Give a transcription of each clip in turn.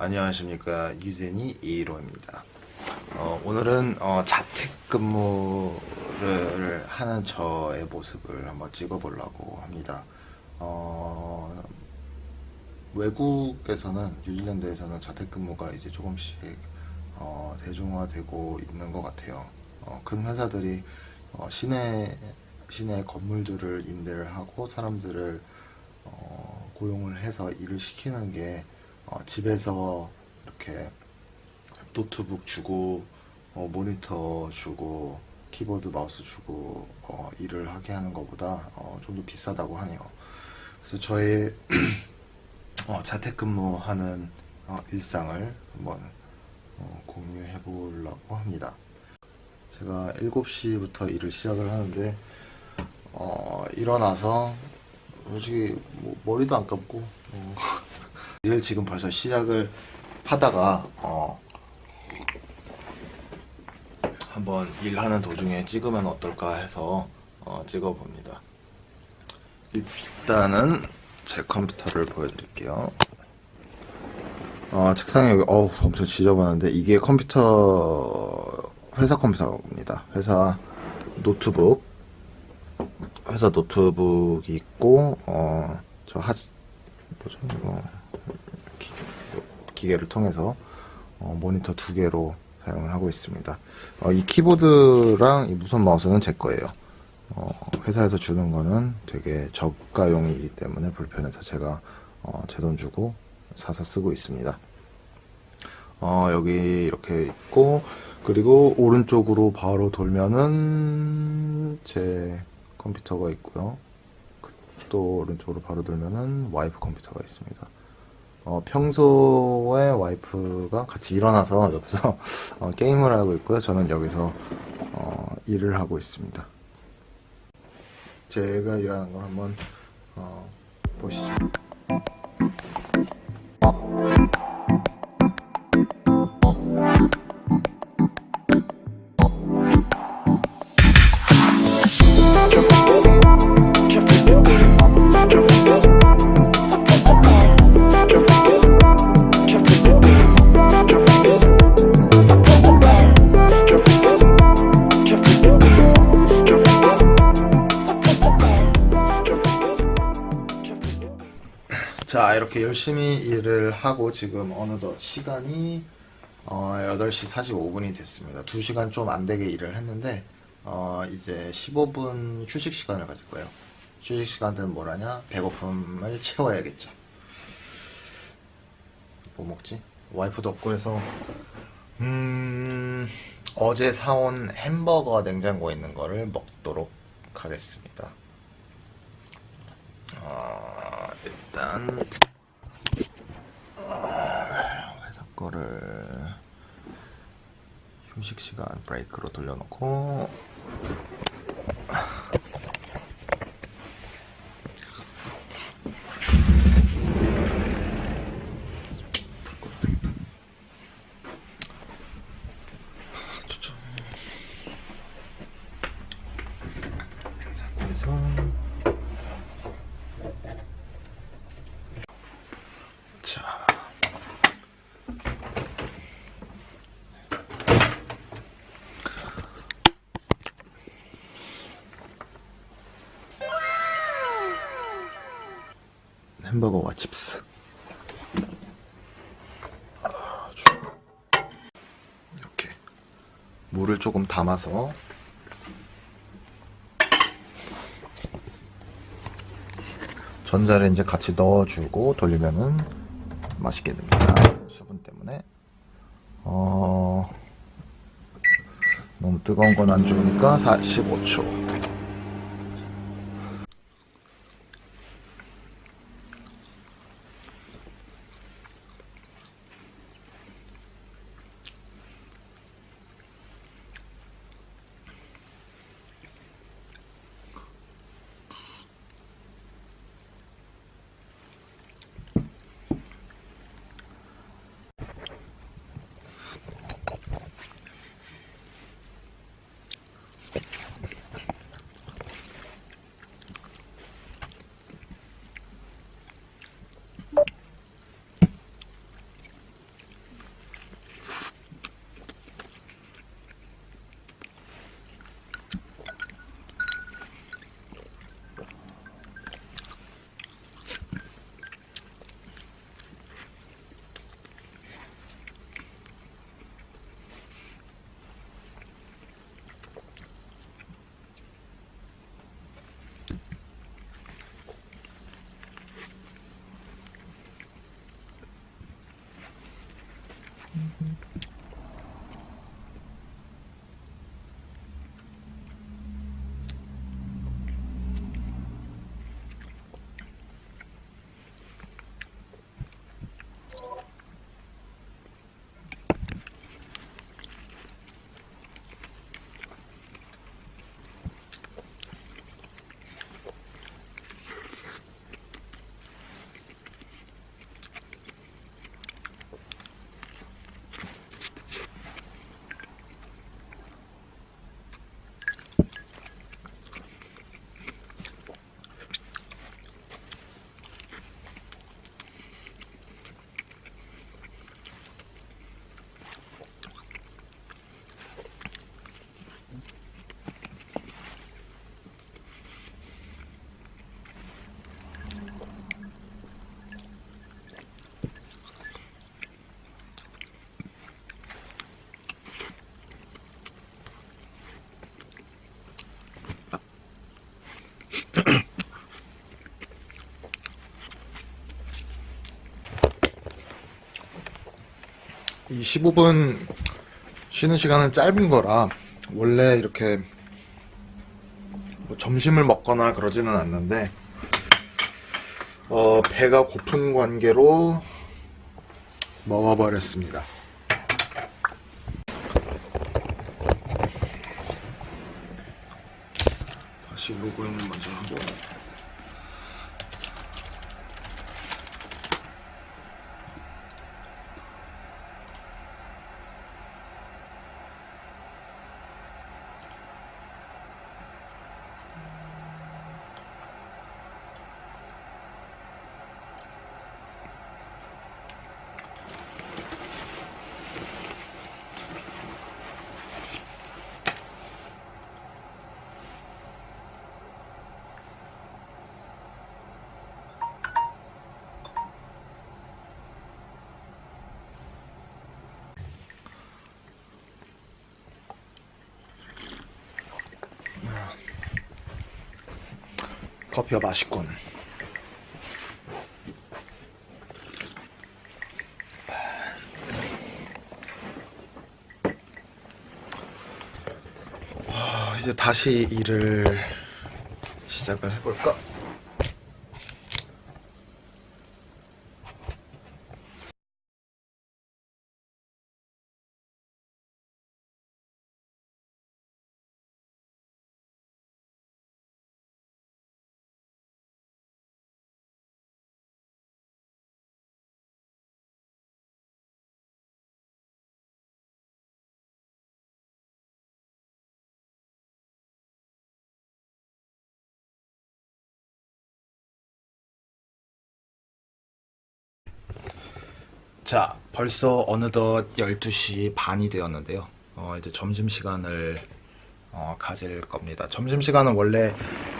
안녕하십니까 유ዜ니 이로입니다. 어, 오늘은 어, 자택근무를 하는 저의 모습을 한번 찍어보려고 합니다. 어, 외국에서는 뉴질랜드에서는 자택근무가 이제 조금씩 어, 대중화되고 있는 것 같아요. 어, 큰 회사들이 어, 시내 시내 건물들을 임대를 하고 사람들을 어, 고용을 해서 일을 시키는 게 어, 집에서 이렇게 노트북 주고 어, 모니터 주고 키보드 마우스 주고 어, 일을 하게 하는 것보다 어, 좀더 비싸다고 하네요. 그래서 저의 어, 자택근무하는 어, 일상을 한번 어, 공유해 보려고 합니다. 제가 7시부터 일을 시작을 하는데 어, 일어나서 솔직히 뭐 머리도 안 감고 어, 일을 지금 벌써 시작을 하다가 어, 한번 일하는 도중에 찍으면 어떨까 해서 어, 찍어봅니다. 일단은 제 컴퓨터를 보여드릴게요. 어, 책상에 여기 어우 엄청 지저분한데 이게 컴퓨터 회사 컴퓨터입니다. 회사 노트북 회사 노트북이 있고 어저 핫 뭐죠 이거 기, 기계를 통해서 어, 모니터 두 개로 사용을 하고 있습니다. 어, 이 키보드랑 이 무선 마우스는 제 거예요. 어, 회사에서 주는 거는 되게 저가용이기 때문에 불편해서 제가 어, 제돈 주고 사서 쓰고 있습니다. 어, 여기 이렇게 있고 그리고 오른쪽으로 바로 돌면은 제 컴퓨터가 있고요. 그- 또 오른쪽으로 바로 돌면은 와이프 컴퓨터가 있습니다. 어, 평소에 와이프가 같이 일어나서 옆에서 어, 게임을 하고 있고요. 저는 여기서 어, 일을 하고 있습니다. 제가 일하는 걸 한번 어, 보시죠. 열심히 일을 하고 지금 어느덧 시간이 어, 8시 45분이 됐습니다. 2시간 좀 안 되게 일을 했는데 어, 이제 15분 휴식 시간을 가질 거예요. 휴식 시간은 뭐라냐? 배고픔을 채워야겠죠. 뭐 먹지? 와이프도 없고 그래서 음, 어제 사온 햄버거 냉장고에 있는 거를 먹도록 하겠습니다. 어, 일단 어, 회사 거를 휴식 시간 브레이크로 돌려놓고 햄버거와 칩스. 이렇게 물을 조금 담아서 전자레인지 같이 넣어주고 돌리면은 맛있게 됩니다. 수분 때문에. 어, 너무 뜨거운 건 안 좋으니까 45초. 이 15분 쉬는 시간은 짧은 거라 원래 이렇게 뭐 점심을 먹거나 그러지는 않는데 어, 배가 고픈 관계로 먹어버렸습니다. 다시 로그인을 먼저 하고 커피가 맛있군. 아, 이제 다시 일을 시작을 해볼까? 자, 벌써 어느덧 12시 반이 되었는데요. 어, 이제 점심시간을 어, 가질 겁니다. 점심시간은 원래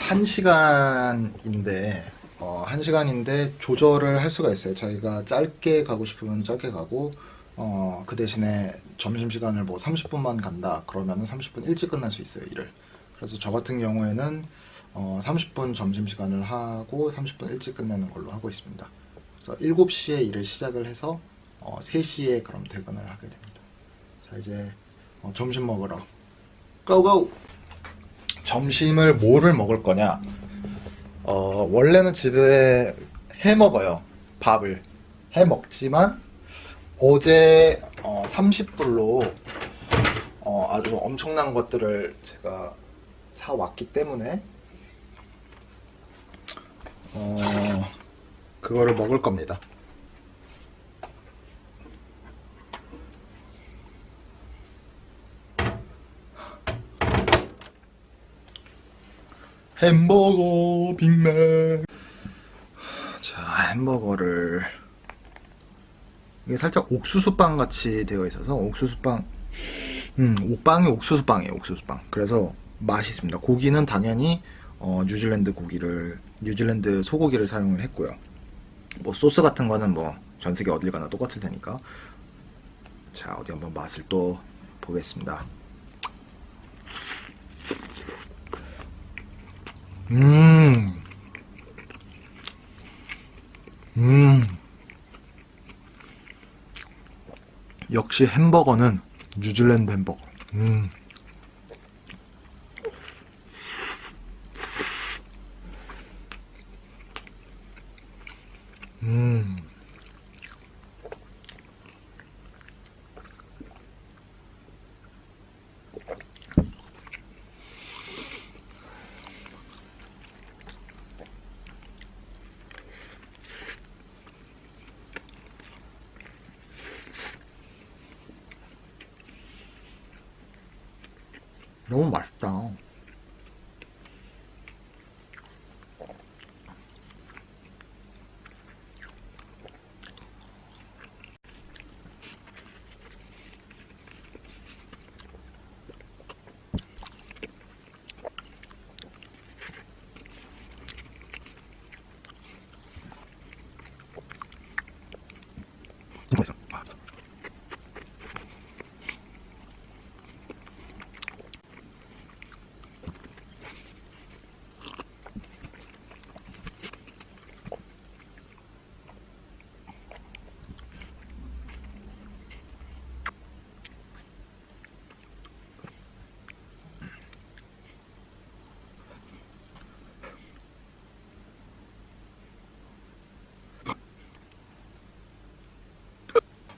1시간인데, 어, 1시간인데 조절을 할 수가 있어요. 저희가 짧게 가고 싶으면 짧게 가고, 어, 그 대신에 점심시간을 뭐 30분만 간다. 그러면은 30분 일찍 끝날 수 있어요, 일을. 그래서 저 같은 경우에는 어, 30분 점심시간을 하고 30분 일찍 끝내는 걸로 하고 있습니다. 그래서 7시에 일을 시작을 해서 어, 3시에 그럼 퇴근을 하게 됩니다. 자, 이제 어, 점심 먹으러 고고! 점심을 뭐를 먹을 거냐? 어, 원래는 집에 해 먹어요. 밥을. 해 먹지만 어제 어, 30불로 어, 아주 엄청난 것들을 제가 사 왔기 때문에 어, 그거를 먹을 겁니다. 햄버거 빅맥. 자 햄버거를. 이게 살짝 옥수수빵 같이 되어 있어서 옥수수빵 음 옥빵이 옥수수빵이에요 옥수수빵. 그래서 맛있습니다. 고기는 당연히 어, 뉴질랜드 고기를 뉴질랜드 소고기를 사용을 했고요. 뭐 소스 같은 거는 뭐 전 세계 어딜 가나 똑같을 테니까. 자 어디 한번 맛을 또 보겠습니다 음. 음. 역시 햄버거는 뉴질랜드 햄버거. 음. 너무 맛있다. 진짜 맛있어.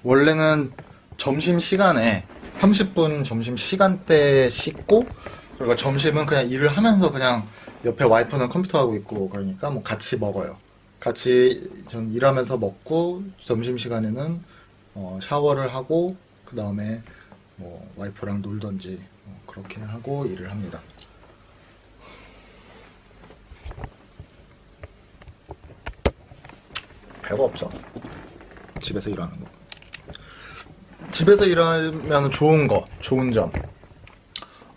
원래는 점심 시간에 30분 점심 시간대 씻고 그리고 점심은 그냥 일을 하면서 그냥 옆에 와이프는 컴퓨터 하고 있고 그러니까 뭐 같이 먹어요. 같이 전 일하면서 먹고 점심 시간에는 어, 샤워를 하고 그 다음에 뭐 와이프랑 놀던지 뭐 그렇게 하고 일을 합니다. 별거 없죠. 집에서 일하는 거. 집에서 일하면 좋은 거, 좋은 점.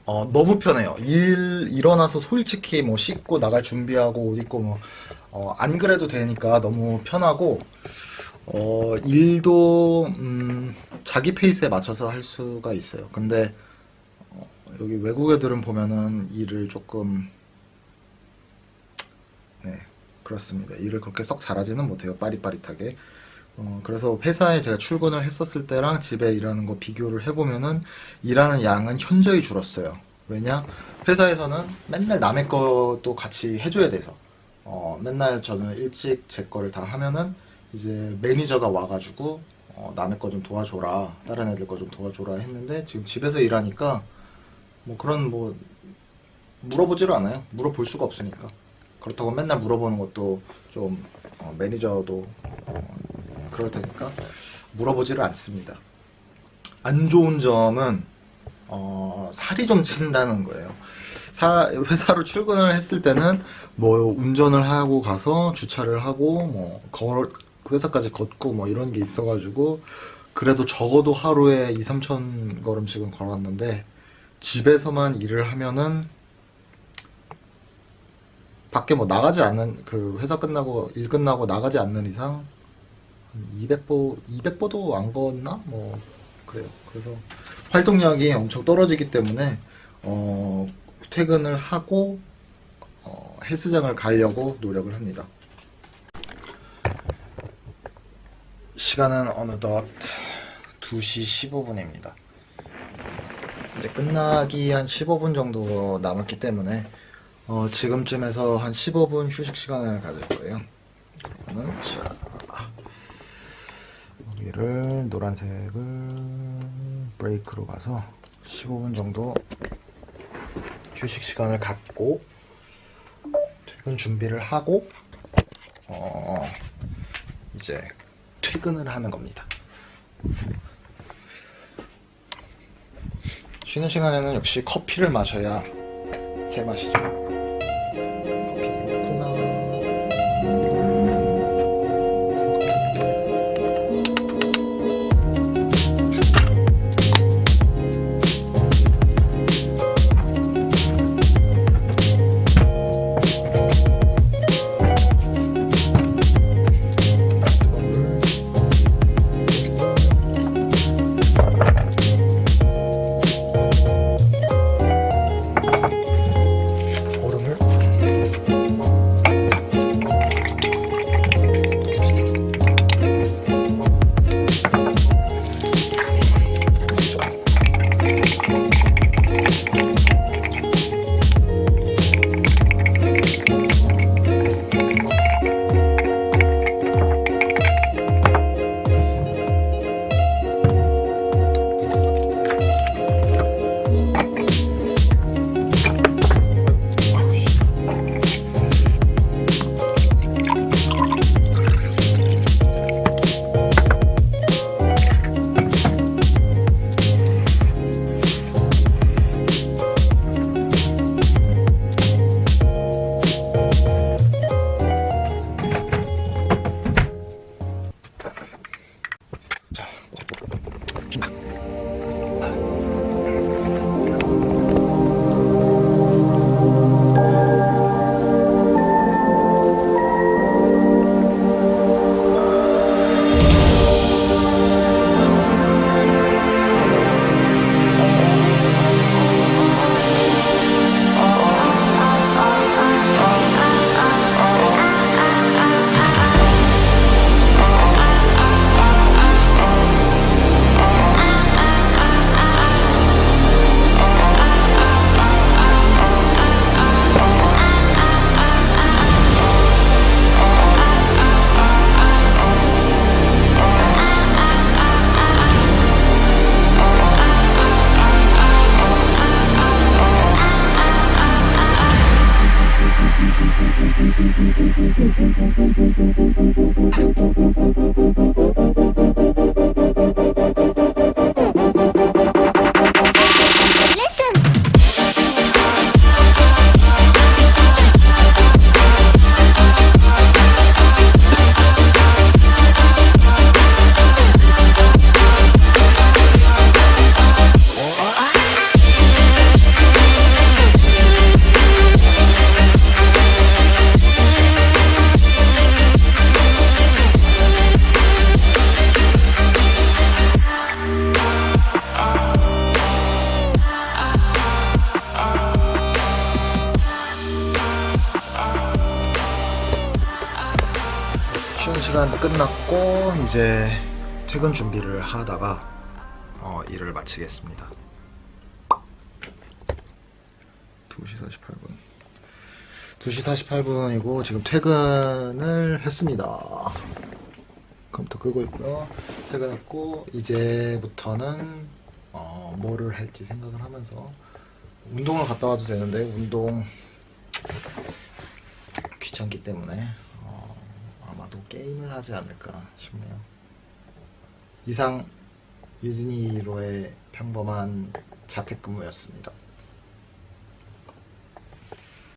어, 너무 편해요. 일, 일어나서 솔직히 뭐 씻고 나갈 준비하고 옷 입고 뭐, 어, 안 그래도 되니까 너무 편하고, 어, 일도, 음, 자기 페이스에 맞춰서 할 수가 있어요. 근데, 어, 여기 외국 애들은 보면은 일을 조금, 네, 그렇습니다. 일을 그렇게 썩 잘하지는 못해요. 빠릿빠릿하게. 어, 그래서 회사에 제가 출근을 했었을 때랑 집에 일하는 거 비교를 해보면은 일하는 양은 현저히 줄었어요. 왜냐? 회사에서는 맨날 남의 것도 같이 해줘야 돼서. 어, 맨날 저는 일찍 제 거를 다 하면은 이제 매니저가 와가지고 어, 남의 거 좀 도와줘라. 다른 애들 거 좀 도와줘라 했는데 지금 집에서 일하니까 뭐 그런 뭐 물어보지를 않아요. 물어볼 수가 없으니까. 그렇다고 맨날 물어보는 것도 좀 어, 매니저도 어, 그럴 테니까 물어보지를 않습니다. 안 좋은 점은 어, 살이 좀 찐다는 거예요. 사, 회사로 출근을 했을 때는 뭐 운전을 하고 가서 주차를 하고 뭐 걸, 회사까지 걷고 뭐 이런 게 있어가지고 그래도 적어도 하루에 2, 3천 걸음씩은 걸었는데 집에서만 일을 하면은 밖에 뭐 나가지 않는 그 회사 끝나고 일 끝나고 나가지 않는 이상 200보 200보도 안 걷나 뭐 그래요. 그래서 활동량이 엄청 떨어지기 때문에 어, 퇴근을 하고 어, 헬스장을 가려고 노력을 합니다. 시간은 어느덧 2시 15분입니다. 이제 끝나기 한 15분 정도 남았기 때문에 어, 지금쯤에서 한 15분 휴식 시간을 가질 거예요. 그러면은 자, 여기를 노란색을 브레이크로 가서 15분 정도 휴식 시간을 갖고 퇴근 준비를 하고 어, 이제 퇴근을 하는 겁니다. 쉬는 시간에는 역시 커피를 마셔야 제맛이죠. 퇴근 준비를 하다가 어, 일을 마치겠습니다. 2시 48분. 2시 48분이고 지금 퇴근을 했습니다. 컴퓨터 끄고 있고요. 퇴근했고 이제부터는 어, 뭐를 할지 생각을 하면서 운동을 갔다 와도 되는데 운동 귀찮기 때문에 어, 아마도 게임을 하지 않을까 싶네요. 이상 유진이로의 평범한 자택근무였습니다.